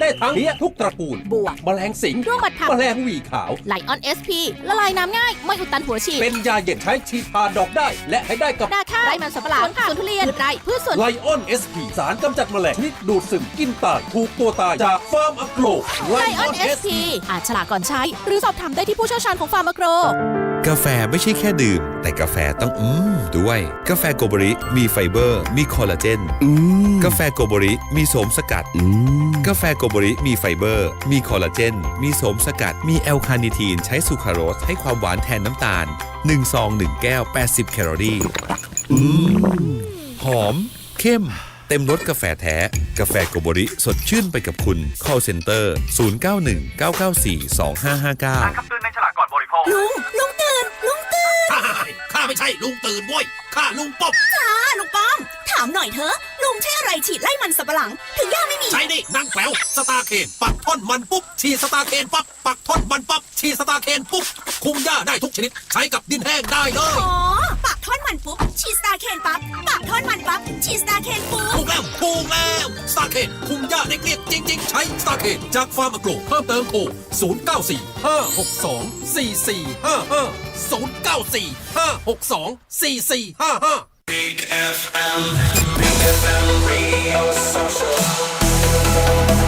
ได้ทั้งเพี้ยทุกตระกูล บวก แมลงสิงร่วงบัดผักแมลงหวีขาว ไลออนเอสพีละลายน้ำง่าย ไม่อุดตันหัวฉีดเป็นยาเย็นใช้ฉีดทาดอกได้ และให้ได้กับนาข้าวไรมันสำปะหลังสวนผักสวนทุเรียนพืชไร่พืชสวนไลออนเอสพีสารกำจัดแมลงชนิดดูดซึมกินตายถูกตัวตายจากฟาร์มอโกรไลออนเอสพีอ่านฉลากก่อนใช้ หรือสอบถามได้ที่ผู้เชี่ยวชาญของฟาร์มโกร กาแฟไม่ใช่แค่ดื่ม แต่กาแฟต้องอืมด้วย กาแฟโกโบริ มีไฟเบอร์ มีคอลลาเจนกาแฟโกโบริมีโสมสกัดกาแฟโกโบริมีไฟเบอร์ มีคอลลาเจน มีโสมสกัด มีแอลคาเนิทีนใช้ซูคราโรสให้ความหวานแทนน้ำตาล1ซอง1แก้ว 80 แคลอรี่อืมหอม เข้ม เต็มรสกาแฟแท้ กาแฟโกโบริ สดชื่นไปกับคุณ call center 091 994 2559 ลากก่อนบริโภคลุง ลุงตื่น ลุงตื่นข้าไม่ใช่ลุงตื่นเว้ยข้าลุงป๊อบอ่าลุงป้อม ถามหน่อยเถอะ ลุงใช้อะไรฉีดไล่มันสับปะหลัง ถึงย่าไม่มี ใช้นี่นั่งแปลวสตาร์เคนปักท่อนมันปุ๊บฉีดสตาร์เคนปั๊บปักท่อนมันปั๊บฉีดสตาร์เคนปุ๊บคุมหญ้าได้ทุกชนิด ใช้กับดินแห้งได้เลย อ๋อ ปากท่อนมันปุ๊บฉีดสตาร์เคนปั๊บปากท่อนมันปั๊บฉีดสตาร์เคนปุ๊บถูกแล้วถูกแล้วสตาร์เคนคุมหญ้าได้เกลี้ยงจริง ๆ ใช้สตาร์เคนจากฟาร์มอโกรเพิ่มเติมโทร094 562 4455 094 562 4455 Big FM, Big FM Radio Social.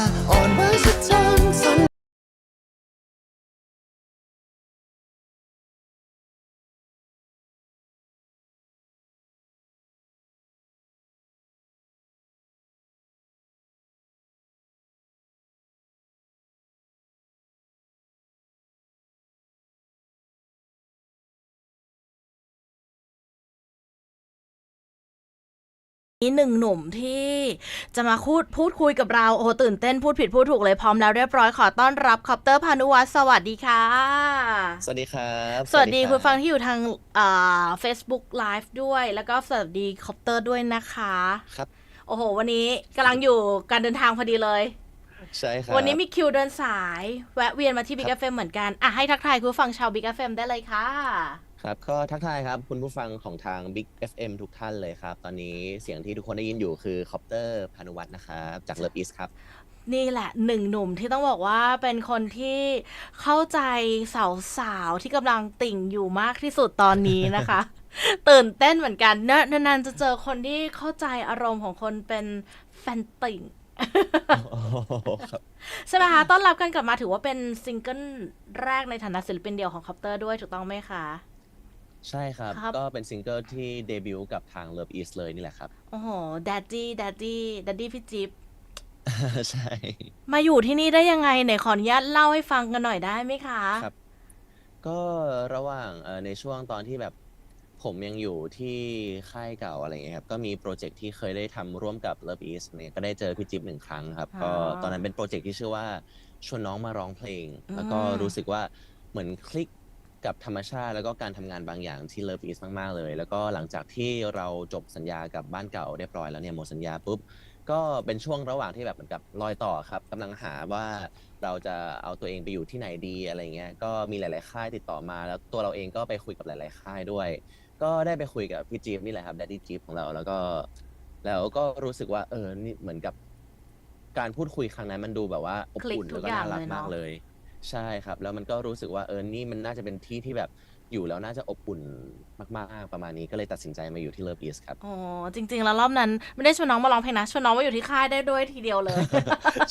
อ่ นี่หนึ่งหนุ่มที่จะมาพูดพูดคุยกับเรา โอ้โหตื่นเต้นพูดผิดพูดถูกเลยพร้อมแล้วเรียบร้อยขอต้อนรับคอปเตอร์พานุวัฒน์สวัสดีค่ะ สวัสดีครับ สวัสดีรับคุณฟังที่อยู่ทางอ่า Facebook Live ด้วย แล้วก็สวัสดีคอปเตอร์ด้วยนะคะครับ โอ้โห วันนี้กำลังอยู่การเดินทางพอดีเลย ใช่ครับ วันนี้มีคิวเดินสาย แวะเวียนมาที่ Big ครับ FM เหมือนกันอะให้ทักทายคุณผู้ฟังชาว Big FM ได้เลยค่ะ ครับก็ทักทายครับคุณผู้ฟังของทาง Big FM ทุกท่านเลยครับ ตอนนี้เสียงที่ทุกคนได้ยินอยู่คือคอปเตอร์พานุวัฒน์นะครับจากเลิฟอีสครับ นี่แหละหนึ่งหนุ่มที่ต้องบอกว่าเป็นคนที่เข้าใจสาวๆที่กำลังติ่งอยู่มากที่สุดตอนนี้นะคะ ตื่นเต้นเหมือนกันเนอะนานๆจะเจอคนที่เข้าใจอารมณ์ของคนเป็นแฟนติ่งครับใช่ไหมคะต้อนรับกันกลับมาถือว่าเป็นซิงเกิลแรกในฐานะศิลปินเดี่ยวของคอปเตอร์ด้วยถูกต้องไหมคะ ใช่ครับ ครับ ก็เป็นซิงเกิลที่เดบิวต์กับทาง Love East เลยนี่แหละครับ โอ้โหดัดดี้ดัดดี้ดัดดี้พี่จิ๊บใช่ มาอยู่ที่นี่ได้ยังไงไหนขออนุญาตเล่าให้ฟังกันหน่อยได้ไหมคะ ครับ ก็ระหว่างเอ่อในช่วงตอนที่แบบผมยังอยู่ที่ค่ายเก่าอะไรเงี้ยครับ ก็มีโปรเจกต์ที่เคยได้ทำร่วมกับ Love East เนี่ยก็ได้เจอพี่จิ๊บหนึ่งครั้งครับอ๋อก็ตอนนั้นเป็นโปรเจกต์ที่ชื่อว่าชวนน้องมาร้องเพลง แล้วก็อืม รู้สึกว่าเหมือนคลิก กับธรรมชาติแล้วก็การทำงานบางอย่างที่ Love East มาก ๆ เลย แล้วก็หลังจากที่เราจบสัญญากับบ้านเก่าเรียบร้อยแล้วเนี่ยหมดสัญญาปุ๊บก็เป็นช่วงระหว่างที่แบบเหมือนกับรอยต่อครับกำลังหาว่าเราจะเอาตัวเองไปอยู่ที่ไหนดีอะไรเงี้ยก็มีหลาย ๆ ค่ายติดต่อมา แล้วตัวเราเองก็ไปคุยกับหลาย ๆ ค่ายด้วย ก็ได้ไปคุยกับพี่จี๊บนี่แหละครับแดดดี้จี๊บของเราแล้วก็ แล้วก็รู้สึกว่าเออนี่เหมือนกับ การพูดคุยครั้งนั้นมันดูแบบว่าอบคลิกอุ่นทุแล้วก็กอย่างน่ารักเลยเนอะ มากเลย ใช่ครับ แล้วมันก็รู้สึกว่าเออนี่มันน่าจะเป็นที่ที่แบบอยู่แล้วน่าจะอบอุ่นมากๆประมาณนี้ก็เลยตัดสินใจมาอยู่ที่ Love East ครับ อ๋อ จริง ๆ แล้วรอบนั้นไม่ได้ชวนน้องมาร้องเพลงนะชวนน้องมาอยู่ที่ค่ายได้ด้วยทีเดียวเลย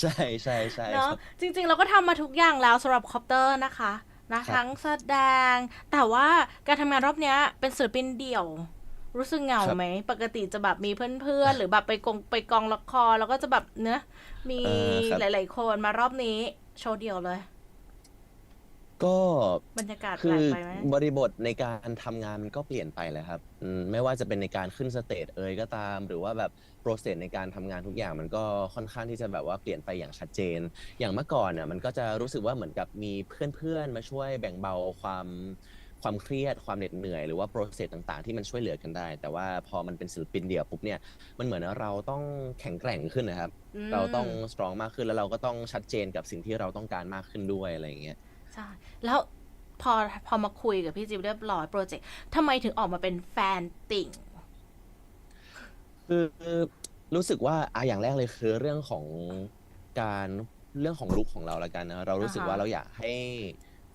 ใช่ใช่ใช่คเนาะรับจริง ๆ เราก็ทำมาทุกอย่างแล้วสำหรับคอปเตอร์นะคะนะครับทั้งแสดง แต่ว่าการทำงานรอบเนี้ยเป็นศิลปินเดี่ยว รู้สึกเหงาครับไหม ปกติจะแบบมีเพื่อนๆ หรือแบบไปกองไปกองละครแล้วก็จะแบบเนะมีเออครับหลาย ๆ คนมารอบนี้โชว์เดี่ยวเลย ก็บรรยากาศคืแปลอกไปไหมบริบทในการทำงานมันก็เปลี่ยนไปเลยครับอืมไม่ว่าจะเป็นในการขึ้นสเตจเอ่ยก็ตาม หรือว่าแบบโปรเซสในการทำงานทุกอย่างมันก็ค่อนข้างที่จะแบบว่าเปลี่ยนไปอย่างชัดเจน อย่างเมื่อก่อนน่ะมันก็จะรู้สึกว่าเหมือนกับมีเพื่อนๆมาช่วยแบ่งเบาความความเครียดความเหน็ดเหนื่อยหรือว่าโปรเซสต่างๆ ที่มันช่วยเหลือกันได้ แต่ว่าพอมันเป็นศิลปินเดี่ยวปุ๊บเนี่ยมันเหมือนเราต้องแข็งแกร่งขึ้นนะครับมเราต้องสตรองมากขึ้นแล้วเราก็ต้องชัดเจนกับสิ่งที่เราต้องการมากขึ้นด้วยอะไรอย่างเงี้ย ใช่ แล้วพอพอมาคุยกับพี่จิ๊บเรียบร้อยโปรเจกต์ทำไมถึงออกมาเป็นแฟนติ่ง คือรู้สึกว่าอะอย่างแรกเลยคือเรื่องของการเรื่องของลุคของเราละกันนะเรารู้สึกอ่าฮะ ว่าเราอยากให้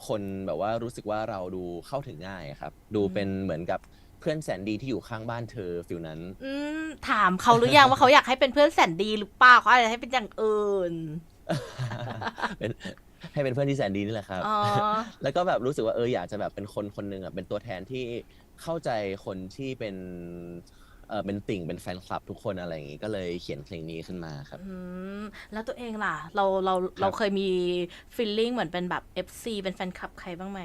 คนแบบว่ารู้สึกว่าเราดูเข้าถึงง่ายอะครับ ดูอืมเป็นเหมือนกับเพื่อนแสนดีที่อยู่ข้างบ้านเธอฟิลนั้น อืมถามเขาหรือยังว่าเขาอยากให้เป็นเพื่อนแสนดีหรือเปล่าเขาอาจจะให้เป็นอย่างอื่น เป็น ให้เป็นเพื่อนที่แสนดีนี่แหละครับ อ๋อ แล้วก็แบบรู้สึกว่าเอออยากจะแบบเป็นคนคนหนึ่งอะเป็นตัวแทนที่เข้าใจคนที่เป็นเออเป็นติ่งเป็นแฟนคลับทุกคนอะไรอย่างงี้ก็เลยเขียนเพลงนี้ขึ้นมาครับ อืม แล้วตัวเองล่ะ เราเราเราเคยมีฟีลลิ่งเหมือนเป็นแบบ FC เป็นแฟนคลับใครบ้างไหม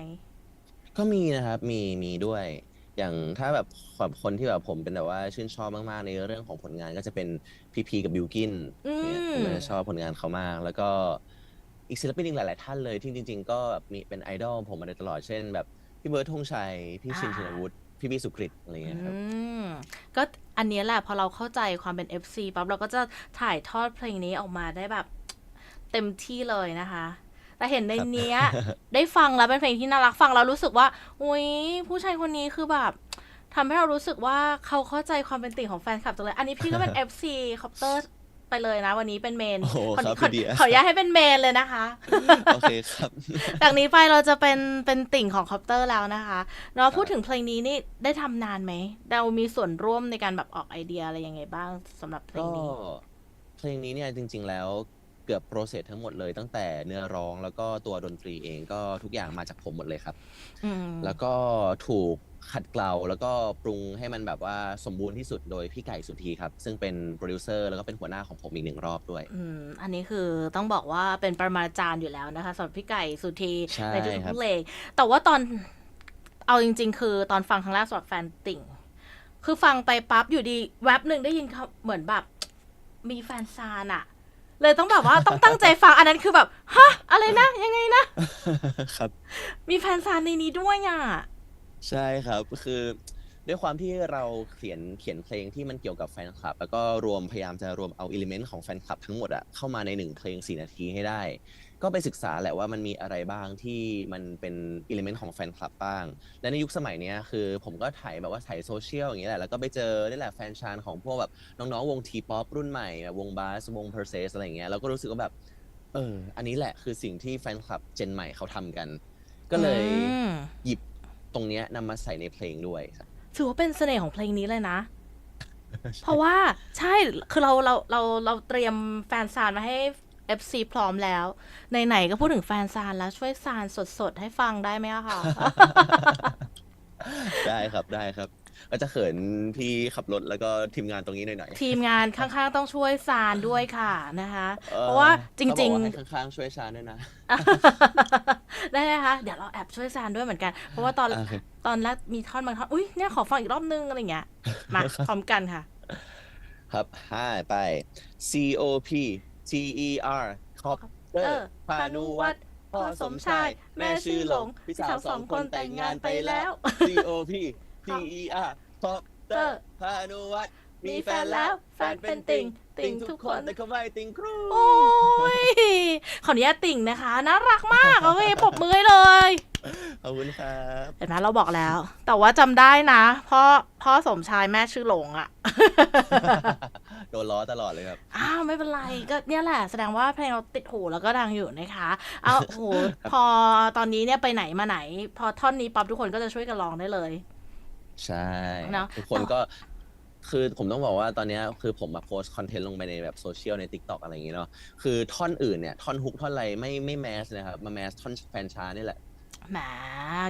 ก็มีนะครับมีมีด้วย อย่างถ้าแบบแบบคนที่แบบผมเป็นแบบว่าชื่นชอบมากๆในเรื่องของผลงานก็จะเป็นพีพีกับบิวกินอืม เนี่ยผมจะชอบผลงานเขามาก แล้วก็ อีกศิลปินอีกหลาย ๆ ท่านเลยที่จริง ๆ ก็แบบมีเป็นไอดอลผมมาโดยตลอดเช่น แบบพี่เบิร์ดธงชัย พี่ชินชินวุฒิพี่พี่สุกฤตอะไรอย่างเงี้ยครับ อืมก็อันเนี้ยแหละพอเราเข้าใจความเป็น FC ปั๊บเราก็จะถ่ายทอดเพลงนี้ออกมาได้แบบ เต็มที่เลยนะคะ แต่เห็นในเนี้ย ได้ฟังแล้วเป็นเพลงที่น่ารักฟังแล้วรู้สึกว่าอุ้ยผู้ชายคนนี้คือแบบทำให้เรารู้สึกว่าเขาเข้าใจความเป็นติ่งของแฟนคลับจังเลย อันนี้พี่ก็เป็น FC คอปเตอร์ ไปเลยนะ วันนี้เป็นเมนโอ้โหขอครับขอพี่เดียขออนุญาตให้เป็นเมนเลยนะคะ โอเคครับ จากนี้ไปเราจะเป็นเป็นติ่งของคอปเตอร์แล้วนะคะ เราพูดถึงเพลงนี้นี่ได้ทำนานไหม เรามีส่วนร่วมในการแบบออกไอเดียอะไรยังไงบ้างสำหรับเพลงก็นี้ เพลงนี้เนี่ยจริง ๆ แล้วเกือบโปรเซสทั้งหมดเลย ตั้งแต่เนื้อร้องแล้วก็ตัวดนตรีเองก็ทุกอย่างมาจากผมหมดเลยครับ อืม แล้วก็ถูกขัดเกลาแล้วก็ปรุงให้มันแบบว่าสมบูรณ์ที่สุดโดยพี่ไก่สุธีครับ ซึ่งเป็นโปรดิวเซอร์แล้วก็เป็นหัวหน้าของผมอีกหนึ่งรอบด้วย อืมอันนี้คือต้องบอกว่าเป็นประมาจารย์อยู่แล้วนะคะสำหรับพี่ไก่สุธีใช่ในทุกครับ ๆเพลงแต่ว่าตอนเอาจริง ๆ คือตอนฟังครั้งแรกสำหรับแฟนติ่ง คือฟังไปปั๊บอยู่ดีแว็บหนึ่งได้ยินเขาเหมือนแบบ มีแฟนซานอะเลยต้องแบบว่าต้องตั้งใจฟังอันนั้นคือแบบฮะอะไรนะยังไงนะ ครับ มีแฟนซานในนี้ด้วยอะ ใช่ครับคือด้วยความที่เราเขียนเขียนเพลงที่มันเกี่ยวกับแฟนคลับ แล้วก็รวมพยายามจะรวมเอาอิเลเมนต์ของแฟนคลับทั้งหมดอะเข้ามาในหนึ่งเพลง4นาทีให้ได้ ก็ไปศึกษาแหละว่ามันมีอะไรบ้างที่มันเป็นอิเลเมนต์ของแฟนคลับบ้าง และในยุคสมัยเนี้ยคือ ผมก็ถ่ายแบบว่าถ่ายโซเชียลอย่างเงี้ยแหละแล้วก็ไปเจอนี่แหละแฟนชานของพวกแบบน้องๆวงทีป๊อปรุ่นใหม่แบบวงบาสวงเพอร์เซสอะไรอย่างเงี้ยเราก็รู้สึกว่าแบบเอออันนี้แหละคือสิ่งที่แฟนคลับเจนใหม่เขาทำกัน ก็เลยอืมหยิบต รงเนี้ยนำมาใส่ในเพลงด้วยครับถือว่าเป็นเสน่ห์ของเพลงนี้เลยนะ เพราะว่าใช่คือเราเราเราเราเตรียมแฟนซานมาให้ FC พร้อมแล้วไหนๆก็พูดถึงแฟนซานแล้วช่วยซานสดๆ ให้ฟังได้ไหมอะคะ ได้ครับได้ครับ ก็จะเขินพี่ขับรถแล้วก็ทีมงานตรงนี้หน่อยๆทีมงานข้างๆต้องช่วยซานด้วยค่ะนะคะอ่อเพราะว่าจเขาบริอกงว่าให้ข้างๆช่วยชาด้วยนะ ๆ ได้ไหมคะ เดี๋ยวเราแอบช่วยซานด้วยเหมือนกัน เพราะว่าตอนโอเคตอนแรกมีท่อนบางท่อนอุ้ยเนี่ยขอฟังอีกรอบนึงอะไรอย่างเงี้ย มาพร้อมกันค่ะ ครับห้าไป C O P T E R คอปเตอเออร์พานุวัฒน์พ่อสมชาย แม่ชื่อหลง พี่สาวสองคนแต่งงานไปแล้ว C O P T E R คอปเตอร์พานุวัฒน์มีแฟนแล้ว แฟนเป็นติ่ง ติ่งทุกคนแต่เขาไม่ติ่งครูโอ้ยขออนุญาตติ่งนะคะน่ารักมากโอเคปรบมือให้เลยขอบคุณครับเห็นไหมเราบอกแล้ว แต่ว่าจำได้นะพ่อพ่อสมชายแม่ชื่อหลงอะโดนล้อตลอดเลยครับอ้าวไม่เป็นไรก็เนี่ยแหละแสดงว่าเพลงเราติดหูแล้วก็ดังอยู่นะคะเอาโอ้โหพอตอนนี้เนี่ยไปไหนมาไหน พอท่อนนี้ปั๊บทุกคนก็จะช่วยกันร้องได้เลย ใช่เนอะทุกคนก็ คือผมต้องบอกว่าตอนเนี้ยคือผมมาโพสต์คอนเทนต์ลงไปในแบบโซเชียลใน t ิ k t o k อะไรอย่างเงี้เนาะคือท่อนอื่นเนี่ย ท่อนฮุกท่อนอะไรไม่ไม่แมสนะครับมาแมสท่อนแฟนชานี่แหละแหม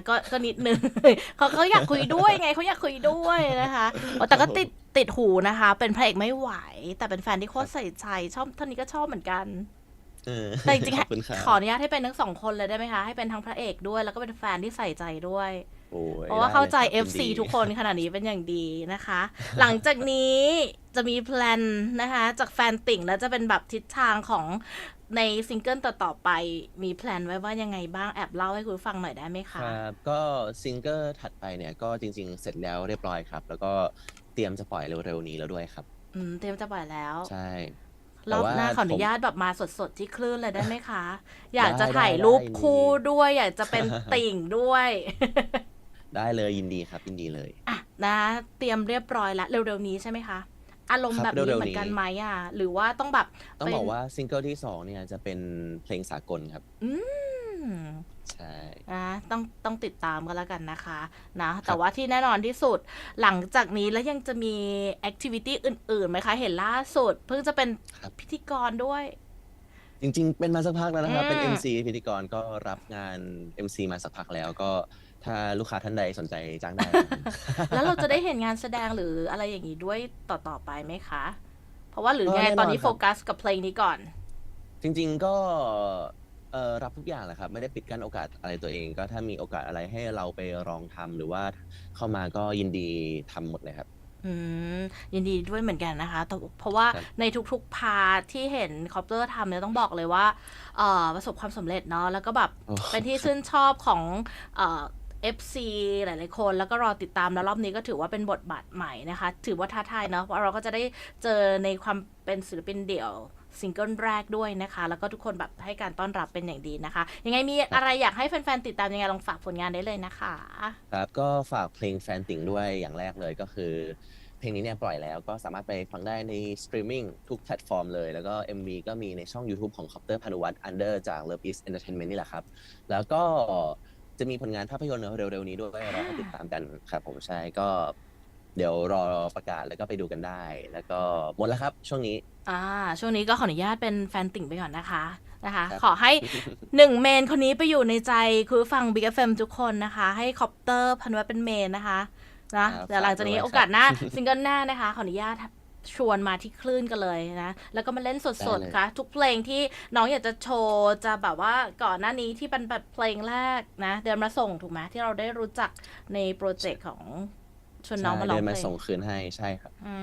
ก็ก็นิดนึง เขาเขาอยากคุยด้วยไงเขาอยากคุยด้วยนะคะโอ้แต่ก็ติดติดหูนะคะ เป็นพระเอกไม่ไหว แต่เป็นแฟนที่โคตรใส่ใจชอบท่านนี้ก็ชอบเหมือนกันเออแต่จริงๆขอบคุณครับขออนุญาตให้เป็นทั้งสองคนเลยได้ไหมคะ ให้เป็นทั้งพระเอกด้วย แล้วก็เป็นแฟนที่ใส่ใจด้วยโอ้ย เพราะว่าเข้าใจได้ลยครับ FC ยินดีทุกคนขนาดนี้เป็นอย่างดีนะคะ หลังจากนี้จะมีแพลนนะคะ จากแฟนติ่งแล้วจะเป็นแบบทิศทางของในซิงเกิลต่อๆไปมีแพลนไว้ว่ายังไงบ้างแอบเล่าให้คุณฟังหน่อยได้ไหมคคะรับก็ซิงเกิลถัดไปเนี่ยก็จริง ๆ เสร็จแล้วเรียบร้อยครับ แล้วก็เตรียมจะปล่อยเร็วๆนี้แล้วด้วยครับ อืมเตรียมจะปล่อยแล้วใช่รอบหน้าแต่ว่าขออนุผมญาตแบบมาสดๆที่คลื่นเลยได้ไหมคะ อยากจะได้ถ่ายได้รูปได้คู่ยินดีด้วย อยากจะเป็นติ่งด้วย ได้เลยยินดีครับยินดีเลย อะนะ เตรียมเรียบร้อยแล้วเร็วๆนี้ใช่ไหมคะ อารมณ์คแบรับบนี้เร็วๆเหมือนกันนี้ไหมอะ หรือว่าต้องแบบต้องเป็นบอกว่าซิงเกิลที่สองเนี่ยจะเป็นเพลงสากลครับ อืม ใช่ นะต้องต้องติดตามกันแล้วกันนะคะนะแต่ว่าที่แน่นอนที่สุดหลังจากนี้แล้วยังจะมีแอคทิวิตี้อื่นๆไหมคะ เห็นล่าสุด เพิ่งจะเป็นพิธีกรด้วย จริงๆ เป็นมาสักพักแล้วนะครับ เป็น อืม MC พิธีกรก็รับงาน MC มาสักพักแล้วก็ ถ้าลูกค้าท่านใดสนใจจ้างได้ แล้วเราจะได้เห็นงานแสดงหรืออะไรอย่างนี้ด้วยต่อๆไปไหมคะ เพราะว่าหรือไงก็แน่นอน ตอนนี้ครับโฟกัสกับเพลงนี้ก่อน จริง ๆก็เอ่อรับทุกอย่างแหละครับ ไม่ได้ปิดกั้นโอกาสอะไรตัวเอง ก็ถ้ามีโอกาสอะไรให้เราไปลองทำหรือว่าเข้ามาก็ยินดีทำหมดเลยครับ อืมยินดีด้วยเหมือนกันนะคะแต่เพราะว่าครับ ในทุกๆ พาร์ทที่เห็นคอปเตอร์ทำเนี่ยต้องบอกเลยว่าเอ่อประสบความสำเร็จเนาะแล้วก็แบบโอ้เป็นที่ชื่นชอบของเอ่อ FC หลายๆคน แล้วก็รอติดตามแล้วรอบนี้ก็ถือว่าเป็นบทบาทใหม่นะคะ ถือว่าท้าทายเนาะเพราะเราก็จะได้เจอในความเป็นศิลปินเดี่ยวซิงเกิลแรกด้วยนะคะ แล้วก็ทุกคนแบบให้การต้อนรับเป็นอย่างดีนะคะ ยังไงมีอะไรอยากให้แฟนๆติดตามยังไงลองฝากผลงานได้เลยนะคะ ครับก็ฝากเพลงแฟนติ่งด้วยอย่างแรกเลยก็คือ เพลงนี้เนี่ยปล่อยแล้วก็สามารถไปฟังได้ในสตรีมมิ่งทุกแพลตฟอร์มเลย แล้วก็ MV ก็มีในช่อง YouTube ของ Copter พานุวัฒน์ Under จาก Love is Entertainment นี่แหละครับ แล้วก็ จะมีผลงานภาพยนตร์เร็วๆนี้ด้วยรอให้ติดตามกันครับ ผมใช่ก็เดี๋ยวรอประกาศแล้วก็ไปดูกันได้ แล้วก็หมดแล้วครับ ช่วงนี้ อ่า ช่วงนี้ก็ขออนุญาตเป็นแฟนติ่งไปก่อนนะคะนะคะครับขอให้หนึ่งเมนคนนี้ไปอยู่ในใจคุณผู้ฟัง Big FM ทุกคนนะคะ ให้คอปเตอร์พันวัตเป็นเมนนะคะนะครับเดี๋ยวหลังจากนี้ฝากด้วยโอกาสหน้าซิงเกิลหน้านะคะ ขออนุญาต ชวนมาที่คลื่นกันเลยนะ แล้วก็มาเล่นสดๆค่ะ ทุกเพลงที่น้องอยากจะโชว์ จะแบบว่าก่อนหน้านี้ที่เป็นแบบเพลงแรกนะ เดินมาส่งถูกไหมที่เราได้รู้จักในโปรเจกต์ของ ชวนน้องมาร้องเดินเพมาลงส่งคืนให้ใช่ครับ อื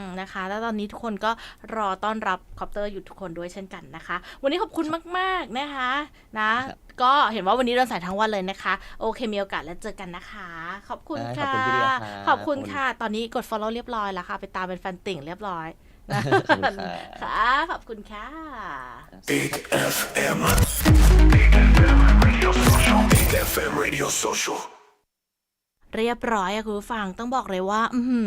มนะคะ แล้วตอนนี้ทุกคนก็รอต้อนรับคอปเตอร์อยู่ทุกคนด้วยเช่นกันนะคะ วันนี้ขอบคุณมาก ๆนะคะ นะ ครับ ก็เห็นว่าวันนี้เดินสายทั้งวันเลยนะคะ โอเคมีโอกาสแล้วเจอกันนะคะ ขอบคุณได้ค่ะ ขอบคุณพี่เดียครับขอบคุณค่ะ ตอนนี้กด follow เรียบร้อยแล้วค่ะ ไปตามเป็นแฟนติ่งเรียบร้อยนะขอบคุณครับ ค่ะ ขอบคุณค่ะ Big FM. Big FM Radio Social. Big FM Radio Social. เรียบร้อยอะคุณผู้ฟังต้องบอกเลยว่า อือหื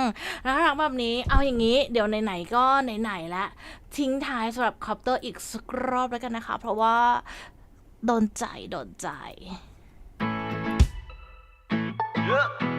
อน่ารักแบบนี้ เอาอย่างนี้ เดี๋ยวไหนๆก็ไหนๆละทิ้งท้ายสำหรับคอปเตอร์อีกสักรอบแล้วกันนะคะ เพราะว่า โดนใจ โดนใจ Yeah.